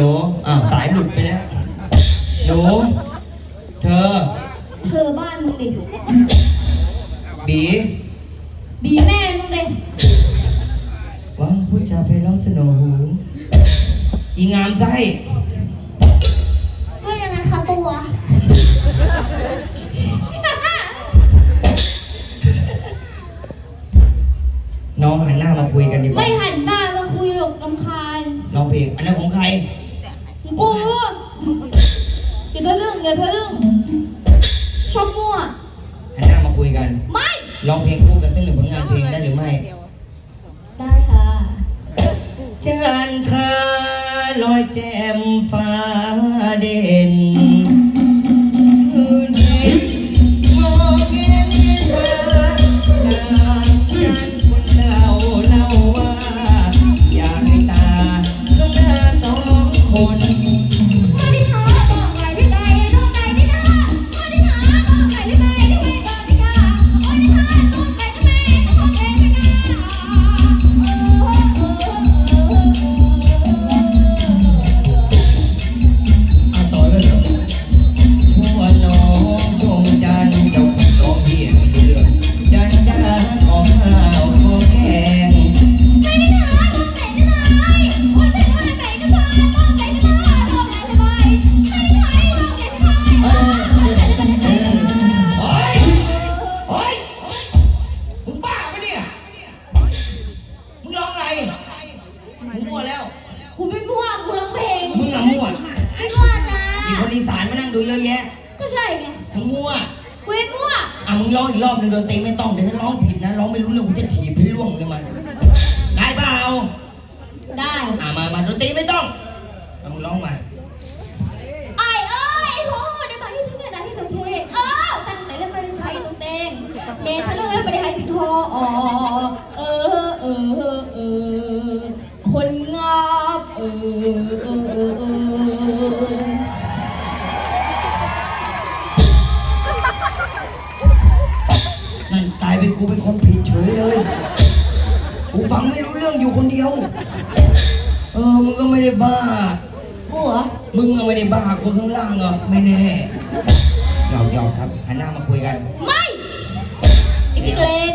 ลอ้าวสายหลุดไปแล้วหนูเธอ เธอบ้านมึงดิบีบีแม่มึงดิว้าวพูดจาไพเราะสนอหูอีงามไส้ว่ายังไงคะตัว น้องหันหน้ามาคุยกันดีกว่า ไม่หันหน้ามาคุยหรอกลำคาญ น้องเพลงอันนั้นของใคร กูอย่าทะลึ่งอย่าทะลึ่งชอบมั่วหันหน้ามาคุยกันไม่ ร้องเพลงคู่กันสักหนึ่งผลงานเพลงได้หรือไม่ ได้ค่ะจันทราลอยแจ่มฟ้าเด่น ดูเยอะแยะก็ใช่ไงมึงมั่วกูไม่มั่วอะมึงร้องอีกรอบหนึงดนตรีไม่ต้องเดี๋ยวถ้าร้องผิดนะร้องไม่รู้เรื่องกูจะถีบให้ล่วงเลยมันได้เปล่าได้อะมามาดนตรีไม่ต้องเอามึงร้องมาไอ้เอ้ยโหได้มาที่ที่ไหนได้ที่ตรงเทเออตั้งไหนเล่นประเด็นไทยตรงเตงเดททะเลเล่นประเด็นไทยที่ทออ๋อเออ นั่นกลายเป็นกูเป็นคนผิดเฉยเลย กูฟังไม่รู้เรื่องอยู่คนเดียว เออ มึงก็ไม่ได้บ้า กูเหรอ มึงก็ไม่ได้บ้าคนข้างล่างอะไม่แน่หยอกหยอกครับหันหน้ามาคุยกัน ไม่ไอ้กิเลน